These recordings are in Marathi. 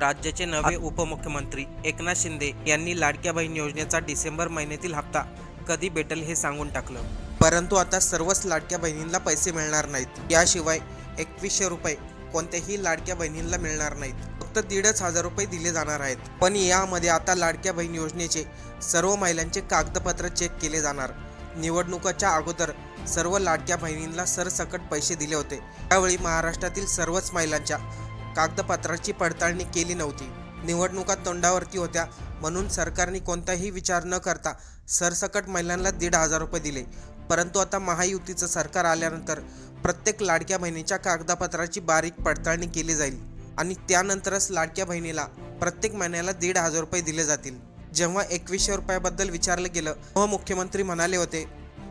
राज्याचे नवे उपमुख्यमंत्री एकनाथ शिंदे यांनी लाडक्या बहीण योजनेचा डिसेंबर महिन्यातील हप्ता कधी भेटेल हे सांगून टाकलं. परंतु आता सर्वच लाडक्या बहिणींना पैसे मिळणार नाहीत. याशिवाय एकवीसशे रुपये कोणत्याही लाडक्या बहिणींना मिळणार नाहीत. फक्त दीडच हजार रुपये दिले जाणार आहेत. पण यामध्ये आता लाडक्या बहीण योजनेचे सर्व महिलांचे कागदपत्र चेक केले जाणार. निवडणुकाच्या अगोदर सर्व लाडक्या बहिणींना सरसकट पैसे दिले होते. त्यावेळी महाराष्ट्रातील सर्वच महिलांच्या कागदपत्राची पडताळणी केली नव्हती. निवडणुका तोंडावरती होत्या. म्हणून सरकारने कोणताही विचार न करता सरसकट महिलांना दीड हजार रुपये दिले. परंतु आता महायुतीचं सरकार आल्यानंतर प्रत्येक लाडक्या बहिणीच्या कागदपत्राची बारीक पडताळणी केली जाईल आणि त्यानंतरच लाडक्या बहिणीला प्रत्येक महिन्याला दीड हजार रुपये दिले जातील. जेव्हा एकवीसशे रुपयाबद्दल विचारलं गेलं तेव्हा मुख्यमंत्री म्हणाले होते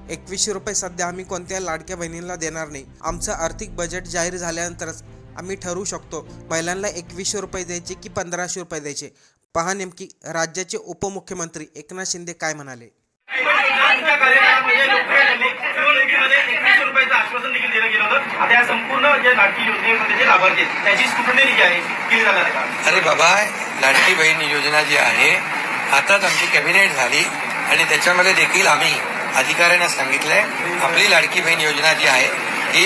एकवीसशे रुपये सध्या आम्ही कोणत्या लाडक्या बहिणींना देणार नाही. आमचं आर्थिक बजेट जाहीर झाल्यानंतरच आम्ही ठरवू शकतो. महिलांना एकवीसशे रुपये द्यायचे की पंधराशे रुपये द्यायचे? पहा नेमकी राज्याचे उपमुख्यमंत्री एकनाथ शिंदे काय म्हणाले? आश्वासन देखील दिलं गेलं होतं आता या संपूर्ण जे लाडकी योजनेमध्ये जे लाभार्थी आहेत त्याची आहे केली जाणार आहे का अरे बाबा लाडकी बहीण योजना जी आहे आताच आमची कॅबिनेट झाली आणि त्याच्यामध्ये देखील आम्ही अधिकाऱ्यांना सांगितलंय आपली लाडकी बहीण योजना जी आहे ही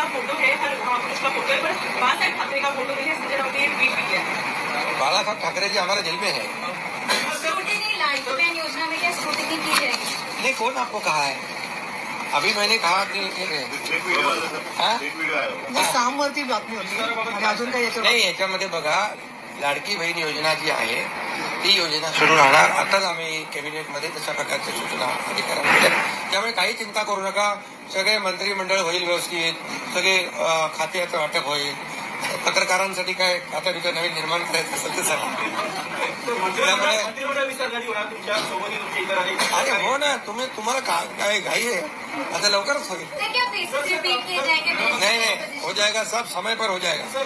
का फ़ोटो है हर महापुरुष का फ़ोटो है पर बाळासाहेब ठाकरे का फ़ोटो नहीं है संजय राउत ने ट्वीट भी किया है। बाला साहब ठाकरे जी हमारे दिल में है। योजना में क्या स्क्रूटिनी की जाएगी? नहीं कौन आपको कहा है? अभी मैंने कहा कि हाँ? सामवरती बातमी होती। आणि अजून काही नाही याच्यामध्ये बघा लाडकी बहीण योजना जी आहे ती योजना सुरू राहणार. आताच आम्ही कॅबिनेटमध्ये तशा प्रकारच्या सूचना अधिकाऱ्यांना त्यामुळे काही चिंता करू नका. सगळे मंत्रिमंडळ होईल व्यवस्थित सगळे खात्याचं वाटप होईल. पत्रकारांसाठी काय आता तिथं नवीन निर्माण करायचं असेल ते सगळं त्यामुळे मंत्रिमंडळ विस्तार कधी होणार तुमच्यासोबत तुमच्या इतर अधिकारी अरे हो ना तुम्ही तुम्हाला का काय घाई आहे? आता लवकरच होईल. नहीं नहीं हो जाएगा सब समय पर हो जाएगा